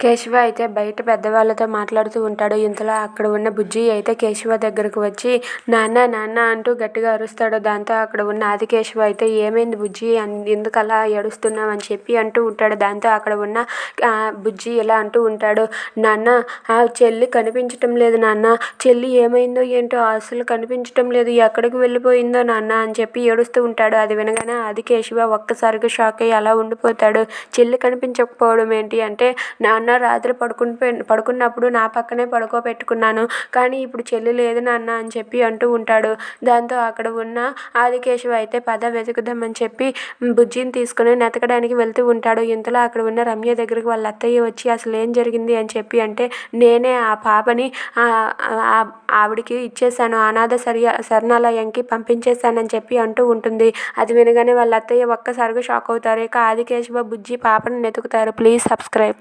కేశవ అయితే బయట పెద్దవాళ్ళతో మాట్లాడుతూ ఉంటాడు. ఇంతలో అక్కడ ఉన్న బుజ్జి అయితే కేశవ దగ్గరకు వచ్చి నాన్న నాన్న అంటూ గట్టిగా అరుస్తాడు. దాంతో అక్కడ ఉన్న ఆదికేశవ అయితే ఏమైంది బుజ్జి? ఎందుకు అలా ఏడుస్తున్నావు? అని చెప్పి అంటూ ఉంటాడు. దాంతో అక్కడ ఉన్న బుజ్జి ఇలా అంటూ ఉంటాడు నాన్న ఆ చెల్లి కనిపించటం లేదు నాన్న. చెల్లి ఏమైందో ఏంటో అసలు కనిపించటం లేదు. ఎక్కడికి వెళ్ళిపోయిందో నాన్న అని చెప్పి ఏడుస్తూ ఉంటాడు. అది వినగానే ఆదికేశవ ఒక్కసారిగా షాక్ అయ్యి అలా ఉండిపోతాడు. చెల్లి కనిపించకపోవడం ఏంటి? అంటే నాన్న నాన్న రాత్రి పడుకుని పడుకున్నప్పుడు నా పక్కనే పడుకోబెట్టుకున్నాను. కానీ ఇప్పుడు చెల్లి లేదు నాన్న అని చెప్పి అంటూ ఉంటాడు. దాంతో అక్కడ ఉన్న ఆదికేశవ అయితే పద వెతుకుదామని చెప్పి బుజ్జిని తీసుకుని నెతకడానికి వెళ్తూ ఉంటాడు. ఇంతలో అక్కడ ఉన్న రమ్య దగ్గరికి వాళ్ళ అత్తయ్య వచ్చి అసలు ఏం జరిగింది? అని చెప్పి అంటే నేనే ఆ పాపని ఆవిడికి ఇచ్చేసాను అనాథ సరి శరణాలయంకి పంపించేశానని చెప్పి అంటూ ఉంటుంది. అది వినగానే వాళ్ళ అత్తయ్య ఒక్కసారిగా షాక్ అవుతారు. ఇక ఆదికేశవ బుజ్జి పాపను వెతుకుతారు. Please subscribe.